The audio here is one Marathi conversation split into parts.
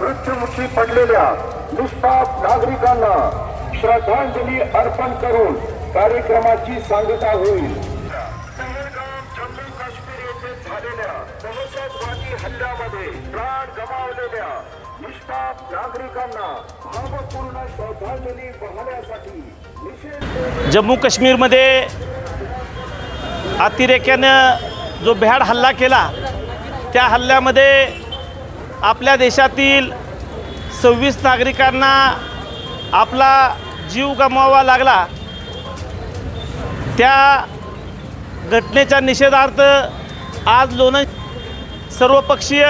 मृत्यूमुखी पडलेल्या निष्पाप नागरिकांना श्रद्धांजली अर्पण करून कार्यक्रमाची सांगता होईल. जम्मू काश्मीर येथे झालेल्या दहशतवादी हल्ल्यामध्ये प्राण गमावलेल्या निष्पाप नागरिकांना भावपूर्ण श्रद्धांजली वाहण्यासाठी निषेध जम्मू काश्मीरमध्ये अतिरेक्यानं जो भ्याड हल्ला केला त्या हल्ल्यामध्ये आपल्या देशातील सव्वीस नागरिकांना आपला जीव गमवावा लागला. त्या घटनेच्या निषेधार्थ आज लोणंद सर्वपक्षीय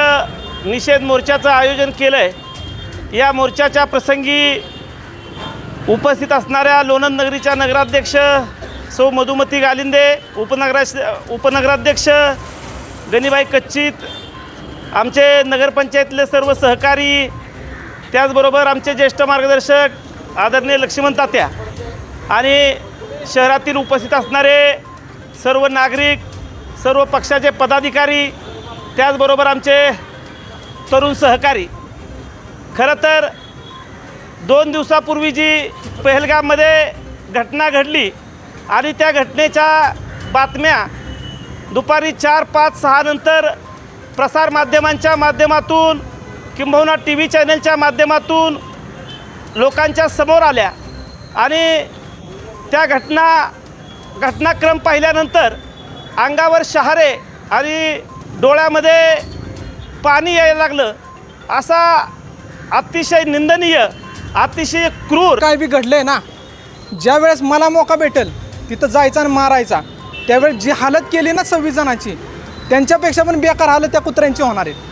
निषेध मोर्चाचं आयोजन केलं आहे या मोर्चाच्या प्रसंगी उपस्थित असणाऱ्या लोणंद नगरीच्या नगराध्यक्ष सौ मधुमती गालिंदे उपनगरा उपनगराध्यक्ष गणिबाई कच्चित आमचे नगरपंचायतले सर्व सहकारी त्याचबरोबर आमचे ज्येष्ठ मार्गदर्शक आदरणीय लक्ष्मण तात्या आणि शहरातील उपस्थित असणारे सर्व नागरिक सर्व पक्षाचे पदाधिकारी त्याचबरोबर आमचे तरुण सहकारी. खरं तर दोन दिवसापूर्वी जी पहलगाममध्ये घटना घडली आणि त्या घटनेच्या बातम्या दुपारी चार पाच सहा नंतर प्रसारमाध्यमांच्या माध्यमातून किंबहुना टी व्ही चॅनलच्या माध्यमातून लोकांच्या समोर आल्या. आणि त्या घटना घटनाक्रम पाहिल्यानंतर अंगावर शहारे आणि डोळ्यामध्ये पाणी यायला लागलं. असा अतिशय निंदनीय अतिशय क्रूर काय बी घडलंय ना ज्या वेळेस मला मोका भेटेल तिथं जायचा आणि मारायचा. त्यावेळी जी हालत केली ना सव्वीस जणांची त्यांच्यापेक्षा पण बेकार हालत त्या कुत्र्यांची होणार आहे.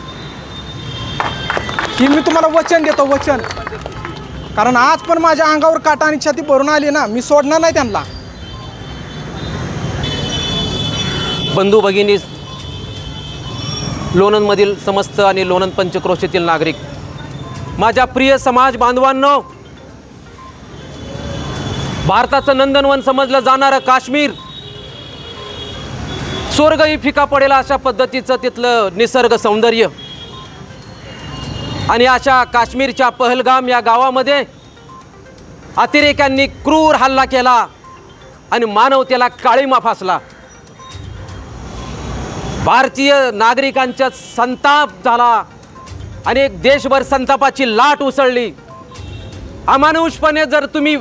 ही मी तुम्हाला वचन देतो वचन. कारण आज पण माझ्या अंगावर काटा आणि छाती भरून आली ना मी सोडणार नाही त्यांना. बंधू भगिनी लोणंदमधील समस्त आणि लोणंद पंचक्रोशीतील नागरिक माझ्या प्रिय समाज बांधवांनो भारताचं नंदनवन समजलं जाणारं काश्मीर. स्वर्गही फिका पडेल अशा पद्धतीचं तिथलं निसर्ग सौंदर्य. आणि अशा काश्मीरच्या पहलगाम या गावामध्ये अतिरेक्यांनी क्रूर हल्ला केला आणि मानवतेला काळीमा फासला. भारतीय नागरिकांच्या संताप झाला आणि एक देशभर संतापाची लाट उसळली. अमानुषपणे जर तुम्ही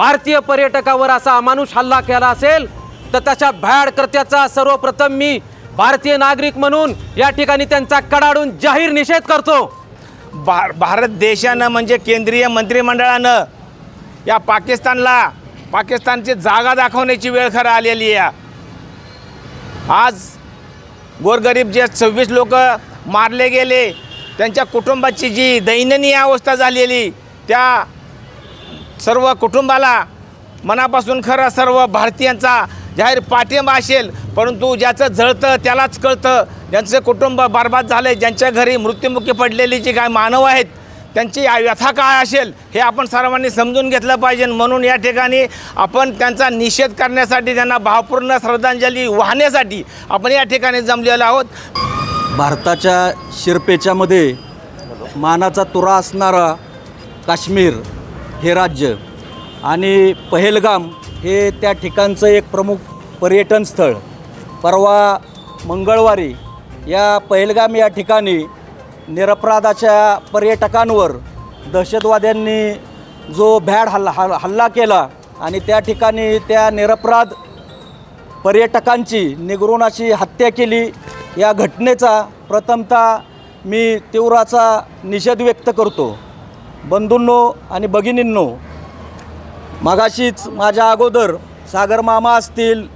भारतीय पर्यटकावर असा अमानुष हल्ला केला असेल तर त्याच्या भ्याड कृत्याचा सर्वप्रथम मी भारतीय नागरिक म्हणून या ठिकाणी त्यांचा कडाडून जाहीर निषेध करतो. भा भारत देशानं म्हणजे केंद्रीय मंत्रिमंडळानं या पाकिस्तानला पाकिस्तानची जागा दाखवण्याची वेळ खरं आलेली आहे. आज गोरगरीब जे सव्वीस लोक मारले गेले त्यांच्या कुटुंबाची जी दैननीय अवस्था झालेली त्या सर्व कुटुंबाला मनापासून खरं सर्व भारतीयांचा जाहीर पाठिंबा असेल. परंतु ज्याचं जळतं त्यालाच कळतं. ज्यांचं कुटुंब बर्बाद झालं ज्यांच्या घरी मृत्युमुखी पडलेली जी काय मानव आहेत त्यांची व्यथा काय असेल हे आपण सर्वांनी समजून घेतलं पाहिजे. म्हणून या ठिकाणी आपण त्यांचा निषेध करण्यासाठी त्यांना भावपूर्ण श्रद्धांजली वाहण्यासाठी आपण या ठिकाणी जमलेलो आहोत. भारताच्या शिरपेच्यामध्ये मानाचा तुरा असणारा काश्मीर हे राज्य आणि पहेलगाम हे त्या ठिकाणचं एक प्रमुख पर्यटन स्थळ. परवा मंगळवारी या पहेलगाम या ठिकाणी निरपराधाच्या पर्यटकांवर दहशतवाद्यांनी जो भ्याड हल्ला हल हल्ला केला आणि त्या ठिकाणी त्या निरपराध पर्यटकांची निगरुणाची हत्या केली या घटनेचा प्रथमतः मी तीव्राचा निषेध व्यक्त करतो. बंधूंनो आणि भगिनींनो मागाशीच माझ्या अगोदर सागर मामा असतील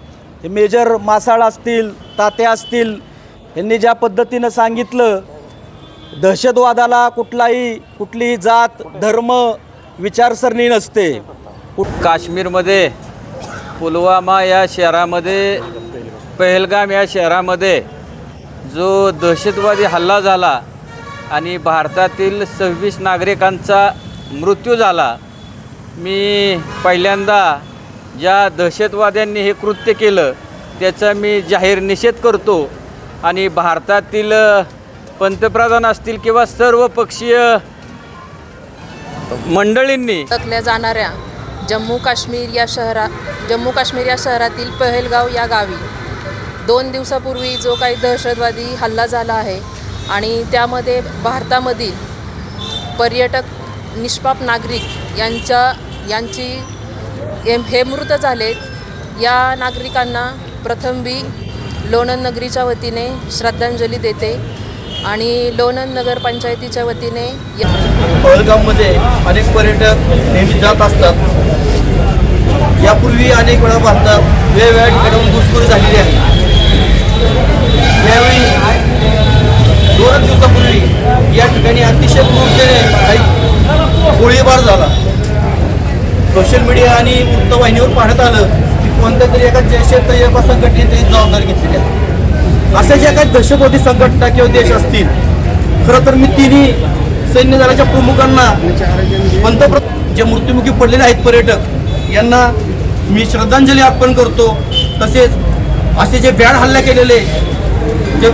हे मेजर मासाळ असतील तात्या असतील यांनी ज्या पद्धतीनं सांगितलं दहशतवादाला कुठलाही कुठलीही जात धर्म विचारसरणी नसते. काश्मीरमध्ये पुलवामा या शहरामध्ये पहलगाम या शहरामध्ये जो दहशतवादी हल्ला झाला आणि भारतातील सव्वीस नागरिकांचा मृत्यू झाला. मी पहिल्यांदा ज्या दहशतवाद्यांनी हे कृत्य केलं त्याचा मी जाहीर निषेध करतो. आणि भारतातील पंतप्रधान असतील किंवा सर्व पक्षीय मंडळींनी ओळखल्या जाणाऱ्या जम्मू काश्मीर या शहरा जम्मू काश्मीर या शहरातील पहलगाव या गावी दोन दिवसापूर्वी जो काही दहशतवादी हल्ला झाला आहे आणि त्यामध्ये भारतामधील पर्यटक निष्पाप नागरिक यांच्या यांची हे हे मृत झालेत. या नागरिकांना प्रथमबी लोणंद नगरीच्या वतीने श्रद्धांजली देते आणि लोणंद नगर पंचायतीच्या वतीने या अनेक पर्यटक नेहमी जात असतात. यापूर्वी अनेक वेळा भारतात वेगवेगळ्या ठिकाणाहून घुसखोरी झालेली आहे. यावेळी दोनच दिवसापूर्वी या ठिकाणी अतिशय क्रूरतेने काही गोळीबार झाला. सोशल मीडिया आणि वृत्तवाहिनीवर पाहण्यात आलं की कोणत्या तरी एका जैश एका तय्यबा संघटनेने जबाबदारी घेतलेली आहे. अशा ज्या काही दहशतवादी संघटना किंवा देश असतील खरं तर मी तिन्ही सैन्य दलाच्या प्रमुखांना पंतप्रधान जे मृत्युमुखी पडलेले आहेत पर्यटक यांना मी श्रद्धांजली अर्पण करतो. तसेच असे जे बॅड हल्ला केलेले जे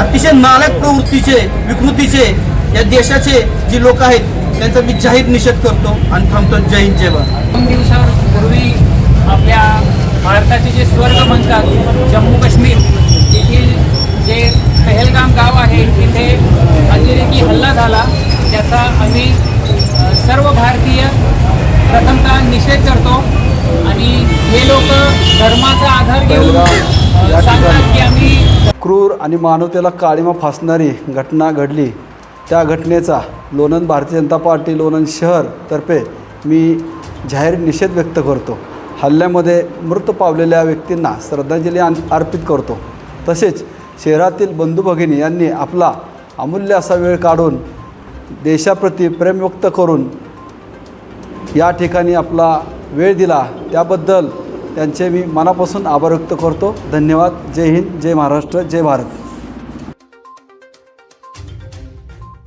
अतिशय नालक प्रवृत्तीचे विकृतीचे या देशाचे जे लोक आहेत त्यांचा मी जाहीर निषेध करतो आणि थांबतो. जय हिंद जय भारत. दोन दिवसापूर्वी आपल्या भारताचे जे स्वर्ग म्हणतात जम्मू काश्मीर येथील जे पहलगाम गाव आहे तिथे अतिरेकी हल्ला झाला. त्याचा आम्ही सर्व भारतीय प्रथमतः निषेध करतो आणि हे लोक धर्माचा आधार घेऊन सांगतात की आम्ही क्रूर आणि मानवतेला काळीमा फासणारी घटना घडली. त्या घटनेचा लोणंद भारतीय जनता पार्टी लोणंद शहरतर्फे मी जाहीर निषेध व्यक्त करतो. हल्ल्यामध्ये मृत पावलेल्या व्यक्तींना श्रद्धांजली अर्पित करतो. तसेच शहरातील बंधू भगिनी यांनी आपला अमूल्य असा वेळ काढून देशाप्रती प्रेम व्यक्त करून या ठिकाणी आपला वेळ दिला. त्याबद्दल त्यांचे मी मनापासून आभार व्यक्त करतो. धन्यवाद. जय हिंद जय महाराष्ट्र जय भारत.